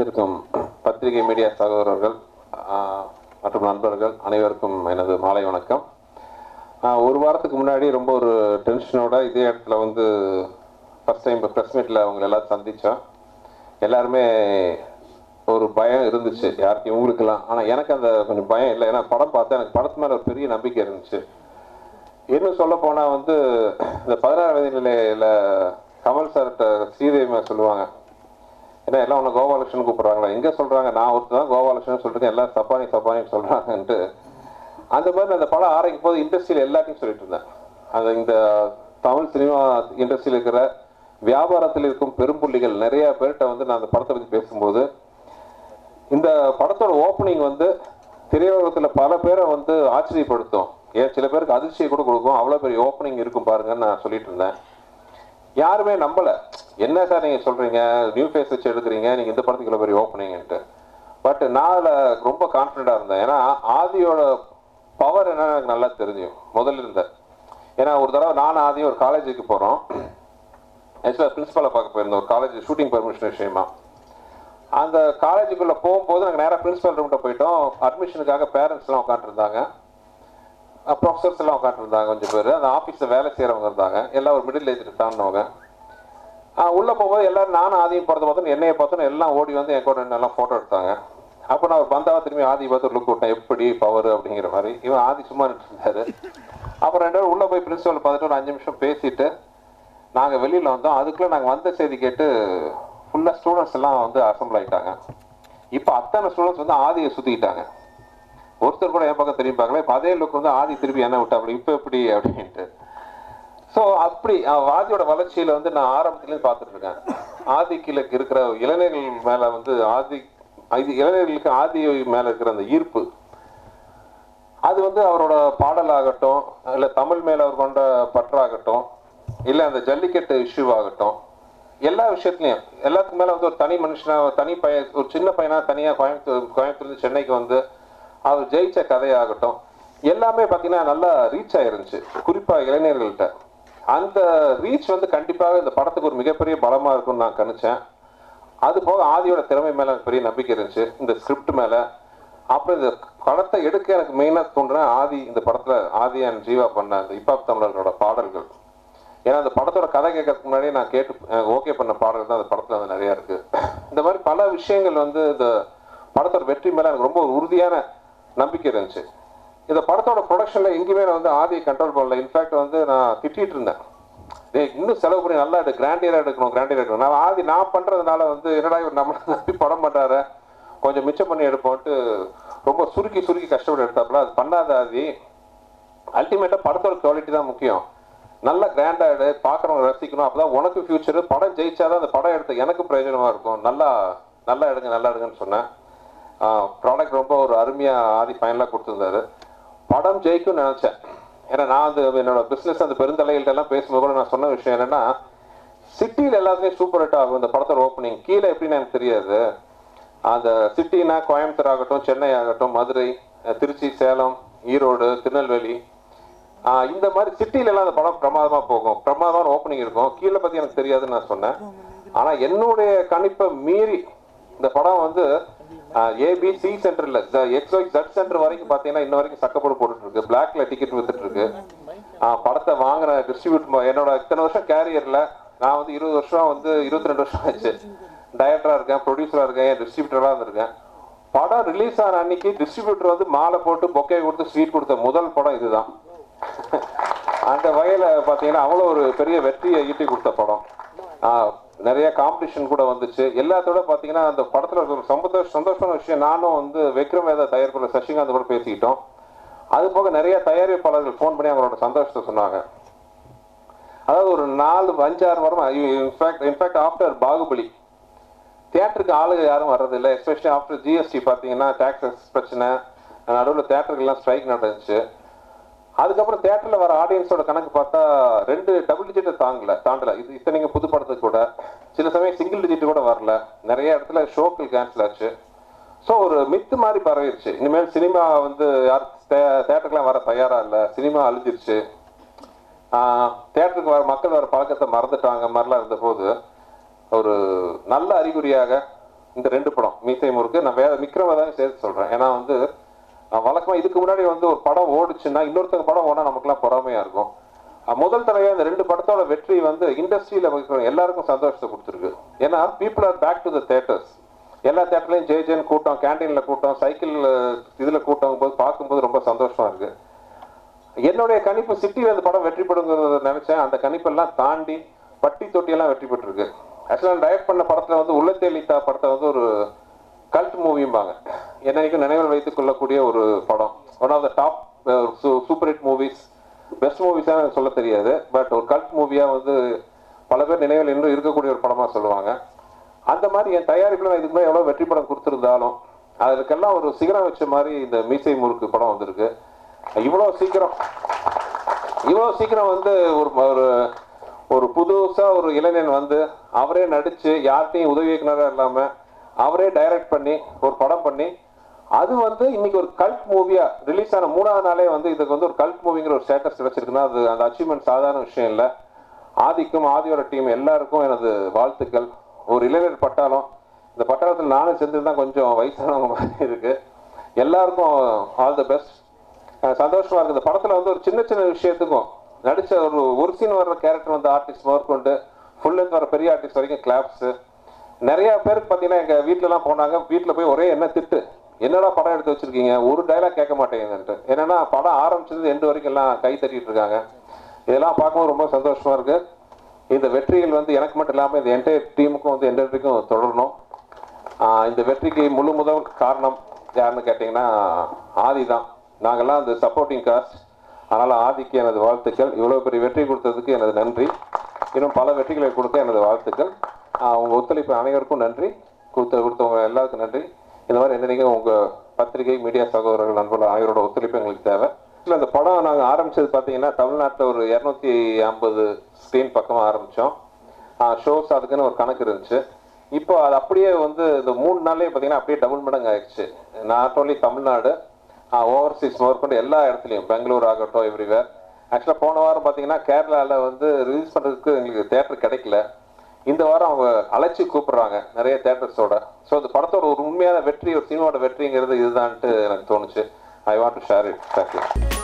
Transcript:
வந்திருக்கும் பத்திரிகை மீடியா சகோதரர்கள் மற்றும் நண்பர்கள் அனைவருக்கும் எனது மாலை வணக்கம். ஒரு வாரத்துக்கு முன்னாடி ரொம்ப ஒரு டென்ஷனோட இதே இடத்துல வந்து ஃபர்ஸ்ட் டைம் இப்போ ப்ரெஸ் மீட்டில் அவங்க எல்லாரும் சந்தித்தோம் எல்லாருமே ஒரு பயம் இருந்துச்சு யாருக்கு இவங்களுக்கெல்லாம் ஆனால் எனக்கு அந்த கொஞ்சம் பயம் இல்லை. ஏன்னா படம் பார்த்தா எனக்கு படத்து மேலே ஒரு பெரிய நம்பிக்கை இருந்துச்சு. இன்னும் சொல்ல போனால் வந்து இந்த பதினாறு வயதில் கமல் சார்கிட்ட ஸ்ரீதேவி சொல்லுவாங்க ஏன்னா எல்லாம் உன்னை கோபாலகிருஷ்ணன் கூப்பிடுறாங்களா? எங்கே சொல்கிறாங்க நான் ஒருத்தர் தான் கோபாலகிருஷ்ணன் சொல்லிட்டு எல்லாம் சப்பானி சப்பானின்னு சொல்கிறாங்கன்ட்டு அந்த மாதிரி அந்த படம் ஆரம்பிக்கும் போது இண்டஸ்ட்ரியில் எல்லாத்தையும் சொல்லிட்டு இருந்தேன். அந்த இந்த தமிழ் சினிமா இண்டஸ்ட்ரியில் இருக்கிற வியாபாரத்தில் இருக்கும் பெரும்புள்ளிகள் நிறைய பேர்கிட்ட வந்து நான் அந்த படத்தை பற்றி பேசும்போது இந்த படத்தோட ஓப்பனிங் வந்து திரையுலகத்தில் பல பேரை வந்து ஆச்சரியப்படுத்தும். ஏன் சில பேருக்கு அதிர்ச்சியை கூட கொடுக்கும். அவ்வளோ பெரிய ஓப்பனிங் இருக்கும் பாருங்கன்னு நான் சொல்லிட்டு இருந்தேன். யாருமே நம்பல. என்ன சார் நீங்க சொல்றீங்க? நியூ ஃபேஸ் வச்சு எடுக்கிறீங்க. நீங்க இந்த படத்துக்கு இவ்வளோ பெரிய ஓப்பனிங்ன்ட்டு பட் நான் அதில் ரொம்ப கான்ஃபிடண்டா இருந்தேன். ஏன்னா ஆதியோட பவர் என்னன்னு எனக்கு நல்லா தெரிஞ்சும். முதல்ல இருந்த ஏன்னா ஒரு தடவை நானும் ஆதியும் ஒரு காலேஜுக்கு போகிறோம் ஆக்சுவலாக பிரின்ஸிபலை பார்க்க போயிருந்தோம் ஒரு காலேஜ் ஷூட்டிங் பர்மிஷன் விஷயமா. அந்த காலேஜுக்குள்ளே போகும்போது நாங்கள் நேராக பிரின்ஸிபல் ரூம்கிட்ட போயிட்டோம். அட்மிஷனுக்காக பேரண்ட்ஸ்லாம் உட்காந்துருந்தாங்க ப்ரொஃபஸர்ஸ் எல்லாம் உட்காந்துருந்தாங்க கொஞ்சம் பேர். அந்த ஆஃபீஸில் வேலை செய்கிறவங்க இருந்தாங்க. எல்லாம் ஒரு மிடில் ஏஜ் தாண்டினவங்க உள்ளே போகும்போது எல்லோரும் நானும் ஆதியும் பார்த்து பார்த்தோன்னு என்னையை பார்த்தோன்னு எல்லாம் ஓடி வந்து என் கூட எல்லாம் ஃபோட்டோ எடுத்தாங்க. அப்போ நான் ஒரு பந்தாவை திரும்பி ஆதி பார்த்து லுக் விட்டேன். எப்படி பவர் அப்படிங்கிற மாதிரி. இவன் ஆதி சும்மா நின்றுருந்தாரு அப்புறம் ரெண்டு பேரும் உள்ளே போய் பிரின்சிபல் பார்த்துட்டு ஒரு அஞ்சு நிமிஷம் பேசிட்டு நாங்கள் வெளியில் வந்தோம். அதுக்குள்ளே நாங்கள் வந்த செய்தி கேட்டு ஃபுல்லாக ஸ்டூடெண்ட்ஸ் எல்லாம் வந்து அசம்பிள் ஆகிட்டாங்க இப்போ அத்தனை ஸ்டூடெண்ட்ஸ் வந்து ஆதியை சுற்றிக்கிட்டாங்க ஒருத்தர் கூட என் பக்கம் திரும்பி பார்க்கல. இப்போ அதே லுக் வந்து ஆதி திருப்பி என்ன விட்டாப்புல. இப்போ எப்படி அப்படின்ட்டு. ஸோ அப்படி ஆதியோட வளர்ச்சியில் வந்து நான் ஆரம்பத்துலேருந்து பார்த்துட்டு இருக்கேன். ஆதிக்கில இருக்கிற இளைஞர்கள் மேலே வந்து ஆதி இது இளைஞர்களுக்கு ஆதி மேலே இருக்கிற அந்த ஈர்ப்பு. அது வந்து அவரோட பாடலாகட்டும் இல்லை தமிழ் மேலே அவர் கொண்ட பற்றாகட்டும் இல்லை அந்த ஜல்லிக்கட்டு இஷ்யூ ஆகட்டும் எல்லா விஷயத்துலையும் எல்லாத்துக்கு மேலே வந்து ஒரு தனி மனுஷனாக தனி பையன் ஒரு சின்ன பையனா தனியாக கோயம்புத்தூர் கோயம்புத்தூர்லேருந்து சென்னைக்கு வந்து அவர் ஜெயிச்ச கதையாகட்டும் எல்லாமே பார்த்தீங்கன்னா நல்லா ரீச் ஆயிருந்துச்சு. குறிப்பாக இளைஞர்கள்ட்ட. அந்த ரீச் வந்து கண்டிப்பாக இந்த படத்துக்கு ஒரு மிகப்பெரிய பலமாக இருக்கும்னு நான் கணிச்சேன். அது போக ஆதியோட திறமை மேலே எனக்கு பெரிய நம்பிக்கை இருந்துச்சு. இந்த ஸ்கிரிப்ட் மேலே. அப்புறம் இந்த படத்தை எடுக்க எனக்கு மெயினாக தோன்றுன ஆதி இந்த படத்தில் ஆதி அண்ட் ஜீவா பண்ண அந்த இப்பாப் தமிழர்களோட பாடல்கள். ஏன்னா அந்த படத்தோட கதை கேட்கறதுக்கு முன்னாடியே நான் கேட்டு ஓகே பண்ண பாடல்கள் தான் அந்த படத்தில் வந்து நிறையா இருக்குது இந்த மாதிரி பல விஷயங்கள் வந்து இந்த படத்தோட வெற்றி மேலே எனக்கு ரொம்ப ஒரு உறுதியான நம்பிக்கை இருந்துச்சு. இந்த படத்தோட ப்ரொடக்ஷனில் எங்கேயுமே நான் வந்து ஆதியை கண்ட்ரோல் பண்ணல. இன்ஃபேக்ட் வந்து நான் திட்டிகிட்டு இருந்தேன். டே இன்னும் செலவு பண்ணி நல்லா எடு கிராண்டியராக எடுக்கணும் கிராண்டியராக எடுக்கணும். நான் ஆதி நான் பண்ணுறதுனால வந்து என்னடா இவர் நம்மளை நம்பி படம் பண்ணுறாரு கொஞ்சம் மிச்சம் பண்ணி எடுப்போம்ட்டு ரொம்ப சுருக்கி சுருக்கி கஷ்டப்பட்டு எடுத்தாப்புல. அது பண்ணாத ஆதி. அல்டிமேட்டாக படத்தோட குவாலிட்டி தான் முக்கியம். நல்ல கிராண்டாக எடு பார்க்குறவங்க ரசிக்கணும். அப்பதான் உனக்கு ஃபியூச்சர் படம் ஜெயிச்சாதான் அந்த படம் எடுத்த எனக்கு பிரயோஜனமாக இருக்கும். நல்லா நல்லா எடுங்க நல்லா எடுங்கன்னு சொன்னேன். ப்ராடக்ட் ரொம்ப ஒரு அருமையா ஆதி ஃபைனலாக கொடுத்துருந்தாரு. படம் ஜெயிக்கும்னு நினைச்சேன். ஏன்னா நான் வந்து என்னோட பிசினஸ் அந்த பெருந்தலைகள்ட்ட எல்லாம் பேசும்போது கூட நான் சொன்ன விஷயம் என்னன்னா சிட்டியில் எல்லாத்துலேயும் சூப்பர் ஹிட் ஆகும். இந்த படத்தோட ஓப்பனிங் கீழே எப்படின்னு எனக்கு தெரியாது. அந்த சிட்டினா கோயம்புத்தூர் ஆகட்டும் சென்னை ஆகட்டும் மதுரை திருச்சி சேலம் ஈரோடு திருநெல்வேலி. இந்த மாதிரி சிட்டில எல்லாம் அந்த படம் பிரமாதமா போகும். பிரமாதமான ஓப்பனிங் இருக்கும். கீழே பத்தி எனக்கு தெரியாதுன்னு நான் சொன்னேன். ஆனா என்னுடைய கணிப்பை மீறி இந்த படம் வந்து ஏபி சி சென்டர்ல எக்ஸ் ஒய் ஜட் சென்டர் வரைக்கும் பாத்தீங்கன்னா இன்ன வரைக்கும் சக்கப்போடு போட்டுட்டு இருக்கு பிளாக்ல டிக்கெட் வித்துட்டு இருக்கு படத்தை வாங்குற டிஸ்ட்ரிபியூட் என்னோட இத்தனை வருஷம் கேரியர்ல நான் வந்து இருபது வருஷம் வந்து இருபத்தி ரெண்டு வருஷம் ஆச்சு. டைரக்டரா இருக்கேன் ப்ரொடியூசரா இருக்கேன் டிஸ்ட்ரிபியூட்டரா இருந்திருக்கேன் படம் ரிலீஸ் ஆன அன்னைக்கு டிஸ்ட்ரிபியூட்டர் வந்து மாலை போட்டு பொக்கே கொடுத்து ஸ்வீட் கொடுத்த முதல் படம் இதுதான். அந்த வகையில பாத்தீங்கன்னா அவ்வளோ ஒரு பெரிய வெற்றியை ஈட்டி கொடுத்த படம். நிறைய காம்படிஷன் கூட வந்துச்சு. எல்லாத்தோட பார்த்தீங்கன்னா அந்த படத்தில் ஒரு சந்தோஷ சந்தோஷமான விஷயம் நானும் வந்து விக்ரம் வேதா தயாரிப்பாளர் சசிகாந்த் கூட பேசிக்கிட்டோம். அது போக நிறைய தயாரிப்பாளர்கள் ஃபோன் பண்ணி அவங்களோட சந்தோஷத்தை சொன்னாங்க. அதாவது ஒரு நாலு அஞ்சாறு வாரம் இன்ஃபேக்ட் இன்ஃபேக்ட் ஆஃப்டர் பாகுபலி. தியேட்டருக்கு ஆளுங்க யாரும் வர்றதில்லை எஸ்பெஷலி ஆஃப்டர் ஜிஎஸ்டி பார்த்தீங்கன்னா டேக்ஸஸ் பிரச்சனை நடுவில் தேட்டருக்கெல்லாம் ஸ்ட்ரைக் நடந்துச்சு. அதுக்கப்புறம் தேட்டரில் வர ஆடியன்ஸோட கணக்கு பார்த்தா ரெண்டு டபுள் டிஜிட்டை தாங்கல தாண்டல. இது இத்தனைங்க புது படத்துக்கு கூட. சில சமயம் சிங்கிள் டிஜிட் கூட வரல. நிறைய இடத்துல ஷோக்கள் கேன்சல் ஆச்சு. ஸோ ஒரு மித்து மாதிரி பரவிடுச்சு. இனிமேல் சினிமா வந்து யார் தேட்டருக்குலாம் வர தயாரா இல்லை. சினிமா அழிஞ்சிருச்சு. தேட்டருக்கு வர மக்கள் வர பழக்கத்தை மறந்துட்டாங்க. மாதிரிலாம் இருந்தபோது ஒரு நல்ல அறிகுறியாக இந்த ரெண்டு படம் மீசை முறுக்கு. நான் வேற விக்ரம தான் சேர்த்து சொல்றேன். ஏன்னா வந்து வழக்கமா இதுக்கு முன்னாடி வந்து ஒரு படம் ஓடுச்சுன்னா இன்னொருத்தங்க படம் ஓடா நமக்குலாம் பொறாமையா இருக்கும். முதல் தடவையா இந்த ரெண்டு படத்தோட வெற்றி வந்து இண்டஸ்ட்ரியில இருக்கிற எல்லாருக்கும் சந்தோஷத்தை கொடுத்துருக்கு. ஏன்னா people are back to the theatres எல்லா தேட்டர்லயும் ஜே ஜேன்னு கூட்டம் கேண்டீன்ல கூட்டம் சைக்கிள் இதுல கூட்டம் போது பார்க்கும்போது ரொம்ப சந்தோஷமா இருக்கு. என்னுடைய கணிப்பு சிட்டியில் இந்த படம் வெற்றி பெறுங்கிறத நினைச்சேன். அந்த கணிப்பெல்லாம் தாண்டி பட்டி தொட்டியெல்லாம் வெற்றி பெற்றிருக்கு. ஆக்சுவலாக டைரக்ட் பண்ண படத்துல வந்து உள்ளத்தே படத்தை வந்து ஒரு கல்ட் மூவிம்பாங்க என்னைக்கும் நினைவில் வைத்துக் கொள்ளக்கூடிய ஒரு படம். One of the top super hit movies best மூவிஸாக எனக்கு சொல்ல தெரியாது. பட் ஒரு கல்ட் மூவியாக வந்து பல பேர் நினைவில் இன்னும் இருக்கக்கூடிய ஒரு படமாக சொல்லுவாங்க. அந்த மாதிரி என் தயாரிப்பில் இதுக்கு மேலே எவ்வளோ வெற்றி படம் கொடுத்துருந்தாலும் அதுக்கெல்லாம் ஒரு சிகரம் வச்ச மாதிரி இந்த மீசை முறுக்கு படம் வந்திருக்கு. இவ்வளோ சீக்கிரம். இவ்வளோ சீக்கிரம் வந்து ஒரு ஒரு ஒரு புதுசாக ஒரு இளைஞன் வந்து அவரே நடித்து யார்கிட்டையும் உதவி இயக்குனராக இல்லாமல் அவரே டைரக்ட் பண்ணி ஒரு படம் பண்ணி அது வந்து இன்னைக்கு ஒரு கல்ட் மூவியா ரிலீஸ் ஆன மூணாவது நாளே வந்து இதுக்கு வந்து ஒரு கல்ட் மூவிங்கிற ஒரு ஸ்டேட்டஸ் கிடைச்சிருக்குன்னா அது அந்த அச்சீவ்மெண்ட் சாதாரண விஷயம் இல்லை. ஆதிக்கும் ஆதியோட டீம் எல்லாருக்கும் எனது வாழ்த்துக்கள். ஒரு இளைஞர் பட்டாளம். இந்த பட்டாளத்தில் நானும் சேர்ந்து கொஞ்சம் வயசானவங்க மாதிரி இருக்கு. எல்லாருக்கும் ஆல் தி பெஸ்ட் சந்தோஷமா இருக்கு. இந்த படத்துல வந்து ஒரு சின்ன சின்ன விஷயத்துக்கும் நடிச்ச ஒரு ஒரு சீன் வர்ற கேரக்டர் வந்து ஆர்டிஸ்ட் முதற்கொண்டு ஃபுல் லென்த் வர பெரிய ஆர்டிஸ்ட் வரைக்கும் கிளாப்ஸ் நிறைய பேருக்கு பார்த்தீங்கன்னா எங்கள் வீட்டிலலாம் போனாங்க. வீட்டில் போய் ஒரே என்ன திட்டு. என்னடா படம் எடுத்து வச்சிருக்கீங்க? ஒரு டைலாக் கேட்க மாட்டேங்குதுன்ட்டு என்னன்னா படம் ஆரம்பிச்சது எண்டு வரைக்கும் எல்லாம் கை தட்டிட்டு இருக்காங்க. இதெல்லாம் பார்க்கும்போது ரொம்ப சந்தோஷமா இருக்கு. இந்த வெற்றிகள் வந்து எனக்கு மட்டும் இல்லாமல் இந்த என்டையர் டீமுக்கும் வந்து எந்த வரைக்கும் தொடரணும் இந்த வெற்றிக்கு முழு முதல் காரணம் யாருன்னு கேட்டிங்கன்னா ஆதி தான். நாங்கள்லாம் அந்த சப்போர்ட்டிங் காஸ்ட் அதனால் ஆதிக்கு எனது வாழ்த்துக்கள். இவ்வளோ பெரிய வெற்றி கொடுத்ததுக்கு எனது நன்றி. இன்னும் பல வெற்றிகளை கொடுக்க எனது வாழ்த்துக்கள். அவங்க ஒத்துழைப்பு அனைவருக்கும் நன்றி. கொடுத்த கொடுத்தவங்க எல்லாருக்கும் நன்றி. இந்த மாதிரி என்னைக்கும் உங்கள் பத்திரிகை மீடியா சகோதரர்கள் நண்பர்கள் அனைவரோட ஒத்துழைப்பு எங்களுக்கு தேவை. இல்லை அந்த படம் நாங்கள் ஆரம்பிச்சது பார்த்தீங்கன்னா தமிழ்நாட்டில் ஒரு இரநூத்தி ஐம்பது ஸ்க்ரீன் பக்கமாக ஆரம்பித்தோம் ஷோஸ் அதுக்குன்னு ஒரு கணக்கு இருந்துச்சு. இப்போ அது அப்படியே வந்து இந்த மூணு நாள்லேயே பார்த்தீங்கன்னா அப்படியே டபுள் மடங்கு ஆயிடுச்சு. நாட் ஓன்லி தமிழ்நாடு ஓவர்சீஸ் முதற்கொண்டு எல்லா இடத்துலையும் பெங்களூர் ஆகட்டும் எவ்ரிவேர் ஆக்சுவலாக போன வாரம் பார்த்தீங்கன்னா கேரளாவில் வந்து ரிலீஸ் பண்ணுறதுக்கு எங்களுக்கு தேட்டர் கிடைக்கல. இந்த வாரம் அவங்க அழைச்சி கூப்பிடுறாங்க நிறைய தேட்டர்ஸோட ஸோ இந்த படத்தோட ஒரு உண்மையான வெற்றி ஒரு சினிமாவோட வெற்றிங்கிறது இதுதான்ட்டு எனக்கு தோணுச்சு. I want to share it thank you